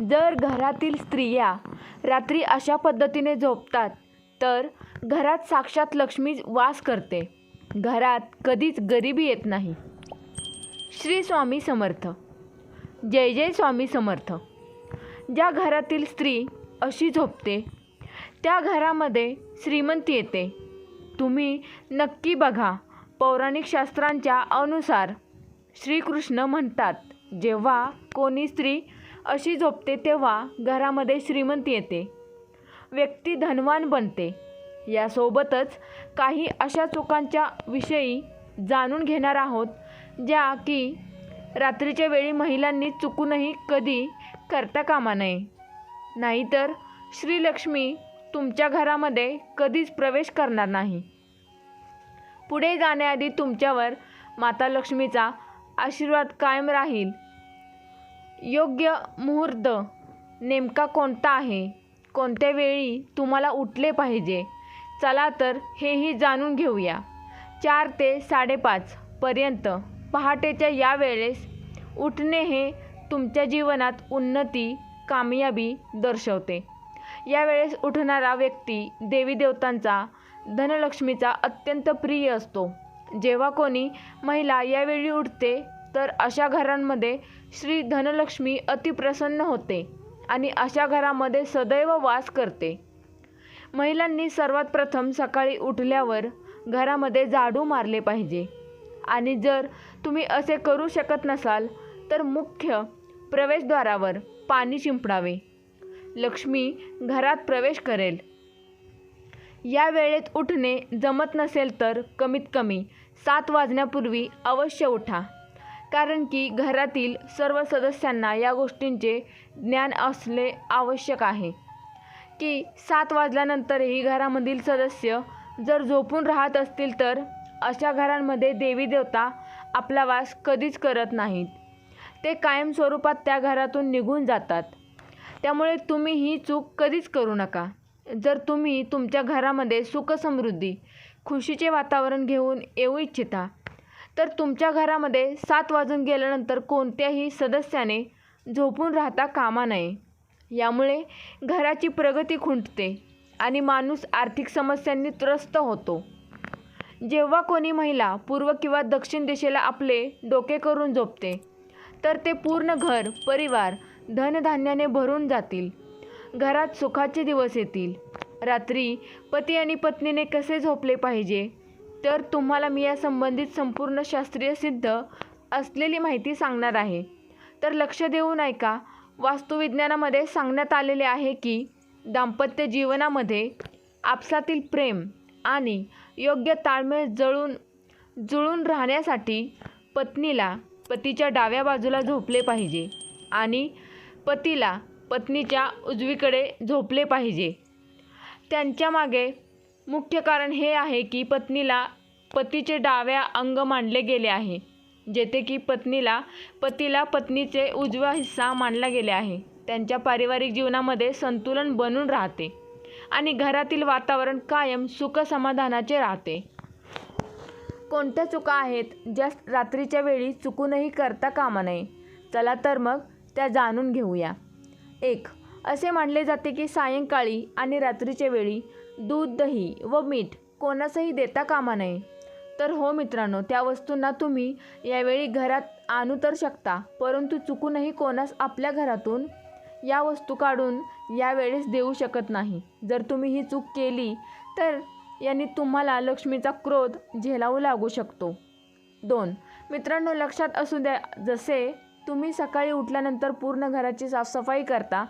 जर घरातील स्त्रिया रात्री अशा पद्धतीने झोपतात तर घरात साक्षात लक्ष्मी वास करते. घरात कधीच गरिबी येत नाही. श्री स्वामी समर्थ. जय जय स्वामी समर्थ. ज्या घरातील स्त्री अशी झोपते त्या घरामध्ये श्रीमंती येते. तुम्ही नक्की बघा पौराणिक शास्त्रांच्या अनुसार श्रीकृष्ण म्हणतात जेव्हा कोणी स्त्री अशी झोपते तेव्हा घरामध्ये श्रीमंती येते. व्यक्ती धनवान बनते. यासोबतच काही अशा चुकांच्या विषयी जाणून घेणार आहोत ज्या की रात्रीच्या वेळी महिलांनी चुकूनही कधी करता कामा नये. नाहीतर श्रीलक्ष्मी तुमच्या घरामध्ये कधीच प्रवेश करणार नाही. पुढे जाण्याआधी तुमच्यावर माता लक्ष्मीचा आशीर्वाद कायम राहील. योग्य मुहूर्त नेमका कोणता आहे? कोणत्या वेळी तुम्हाला उठले पाहिजे? चला तर हेही जाणून घेऊया. चार ते साडेपाच पर्यंत पहाटेच्या या वेळेस उठणे हे तुमच्या जीवनात उन्नती कामयाबी दर्शवते. यावेळेस उठणारा व्यक्ती देवी देवतांचा धनलक्ष्मीचा अत्यंत प्रिय असतो. जेव्हा कोणी महिला यावेळी उठते तर अशा घरांमध्ये श्री धनलक्ष्मी अतिप्रसन्न होते आणि अशा घरामध्ये सदैव वास करते. महिलांनी सर्वात प्रथम सकाळी उठल्यावर घरामध्ये झाडू मारले पाहिजे. आणि जर तुम्ही असे करू शकत नसाल तर मुख्य प्रवेशद्वारावर पाणी शिंपडावे. लक्ष्मी घरात प्रवेश करेल. या वेळेत उठणे जमत नसेल तर कमीत कमी सात वाजण्यापूर्वी अवश्य उठा. कारण की घरातील सर्व सदस्यांना या गोष्टींचे ज्ञान असणे आवश्यक आहे. की सात वाजल्यानंतरही घरामधील सदस्य जर झोपून राहत असतील तर अशा घरांमध्ये देवी देवता आपला वास कधीच करत नाहीत. ते कायम स्वरूपात त्या घरातून निघून जातात. त्यामुळे तुम्ही ही चूक कधीच करू नका. जर तुम्ही तुमच्या घरामध्ये सुखसमृद्धी खुशीचे वातावरण घेऊन येऊ इच्छिता तर तुमच्या घरामध्ये सात वाजून गेल्यानंतर कोणत्याही सदस्याने झोपून राहता कामा नये. यामुळे घराची प्रगती खुंटते आणि माणूस आर्थिक समस्यांनी त्रस्त होतो. जेव्हा कोणी महिला पूर्व किंवा दक्षिण दिशेला आपले डोके करून झोपते तर ते पूर्ण घर परिवार धनधान्याने भरून जातील. घरात सुखाचे दिवस येतील. रात्री पती आणि पत्नीने कसे झोपले पाहिजे? तर तुम्हाला मी या संबंधित संपूर्ण शास्त्रीय सिद्ध असलेली माहिती सांगणार आहे. तर लक्ष देऊन ऐका वास्तुविज्ञानामध्ये सांगण्यात आलेले आहे की दाम्पत्य जीवनामध्ये आपसातील प्रेम आणि योग्य ताळमेळ जळून जुळून राहण्यासाठी पत्नीला पतीच्या डाव्या बाजूला झोपले पाहिजे आणि पतीला पत्नीच्या उजवीकडे झोपले पाहिजे. त्यांच्या मागे मुख्य कारण हे आहे की पत्नीला पतीचे डाव्या अंग मानले गेले आहे जेथे की पत्नीला पतीला पत्नीचे उजवा हिस्सा मानला गेले आहे. त्यांच्या पारिवारिक जीवनामध्ये संतुलन बनून राहते आणि घरातील वातावरण कायम सुखसमाधानाचे राहते. कोणत्या चुका आहेत ज्या रात्रीच्या वेळी चुकूनही करता कामा नये? चला तर मग त्या जाणून घेऊया. एक असे मानले जाते की सायंकाळी आणि रात्रीच्या वेळी दूध दही व मीठ कोणासही देता कामा नये. तर हो मित्रांनो त्या वस्तूंना तुम्ही यावेळी घरात आणू तर शकता परंतु चुकूनही कोणास आपल्या घरातून या वस्तू काढून यावेळेस देऊ शकत नाही. जर तुम्ही ही चूक केली तर यांनी तुम्हाला लक्ष्मीचा क्रोध झेलावू लागू शकतो. दोन मित्रांनो लक्षात असू द्या जसे तुम्ही सकाळी उठल्यानंतर पूर्ण घराची साफसफाई करता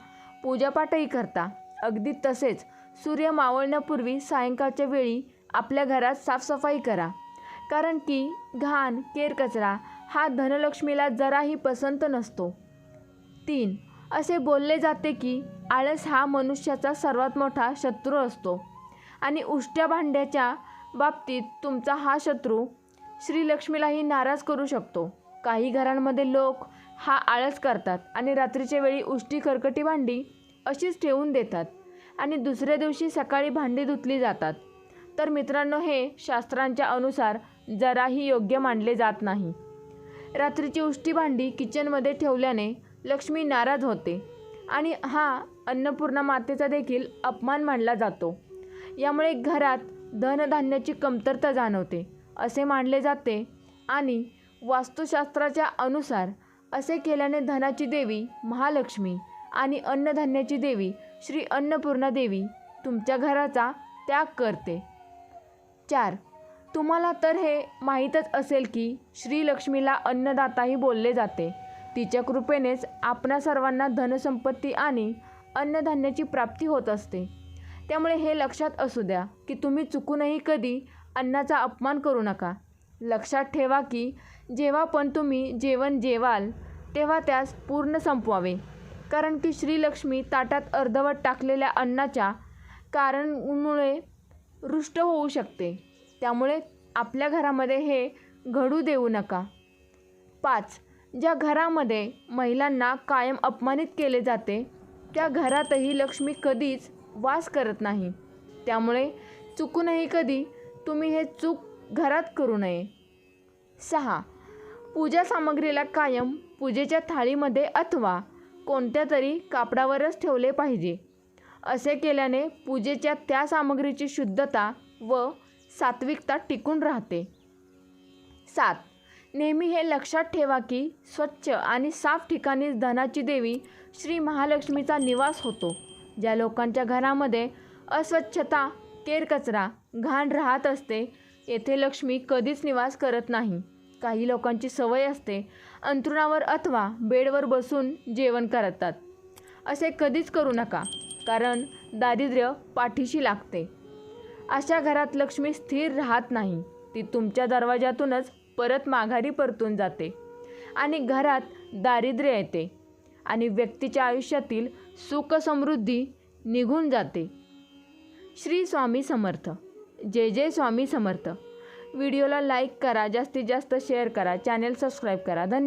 पूजापाठही करता. अगदी तसेच सूर्य मावळण्यापूर्वी सायंकाळच्या वेळी आपल्या घरात साफसफाई करा. कारण की घाण केरकचरा हा धनलक्ष्मीला जराही पसंत नसतो. तीन असे बोलले जाते की आळस हा मनुष्याचा सर्वात मोठा शत्रू असतो. आणि उष्ट्या भांड्याच्या बाबतीत तुमचा हा शत्रू श्रीलक्ष्मीलाही नाराज करू शकतो. काही घरांमध्ये लोक हा आळस करतात आणि रात्रीच्या वेळी उष्टी खरकटी भांडी अशीच ठेवून देतात आणि दुसऱ्या दिवशी सकाळी भांडी धुतली जातात. तर मित्रांनो हे शास्त्रांच्या अनुसार जराही योग्य मानले जात नाही. रात्रीची उष्टी भांडी किचनमध्ये ठेवल्याने लक्ष्मी नाराज होते आणि हा अन्नपूर्णा मातेचा देखील अपमान मानला जातो. यामुळे घरात धनधान्याची कमतरता जाणवते असे मानले जाते आणि वास्तुशास्त्राच्या अनुसार असे केल्याने धनाची देवी महालक्ष्मी आणि अन्नधान्याची देवी श्री अन्नपूर्णा देवी तुमच्या घराचा त्याग करते. चार. तुम्हाला तर हे माहीतच असेल की श्रीलक्ष्मीला अन्नदाताही बोलले जाते. तिच्या कृपेनेच आपणा सर्वांना धनसंपत्ती आणि अन्नधान्याची प्राप्ती होत असते. त्यामुळे हे लक्षात असू द्या की तुम्ही चुकूनही कधी अन्नाचा अपमान करू नका. लक्षात ठेवा की जेव्हा पण तुम्ही जेवण जेवाल तेव्हा त्यास पूर्ण संपवावे. कारण की श्रीलक्ष्मी ताटात अर्धवट टाकलेल्या अन्नाच्या कारणमुळे रुष्ट होऊ शकते. त्यामुळे आपल्या घरामध्ये हे घडू देऊ नका. पाच. ज्या घरामध्ये महिलांना कायम अपमानित केले जाते त्या घरातही लक्ष्मी कधीच वास करत नाही. त्यामुळे चुकूनही कधी तुम्ही हे चूक घरात करू नये. सहा. पूजा सामग्रीला कायम पूजेच्या थाळीमध्ये अथवा कोणत्या तरी कापडावरच ठेवले पाहिजे. असे केल्याने पूजेच्या त्या सामग्रीची शुद्धता व सात्विकता टिकून राहते. सात. नेहमी हे लक्षात ठेवा की स्वच्छ आणि साफ ठिकाणीच धनाची देवी श्री महालक्ष्मीचा निवास होतो. ज्या लोकांच्या घरामध्ये अस्वच्छता केरकचरा घाण राहत असते येथे लक्ष्मी कधीच निवास करत नाही. काही लोकांची सवय असते अंथरुणावर अथवा बेडवर बसून जेवण करतात. असे कधीच करू नका कारण दारिद्र्य पाठीशी लागते. अशा घरात लक्ष्मी स्थिर राहत नाही. ती तुमच्या दरवाजातूनच परत माघारी परतून जाते आणि घरात दारिद्र्य येते आणि व्यक्तीच्या आयुष्यातील सुख समृद्धी निघून जाते. श्री स्वामी समर्थ. जय जय स्वामी समर्थ. व्हिडिओला लाईक करा जास्तीत जास्त शेअर करा चॅनेल सबस्क्राईब करा. धन्यवाद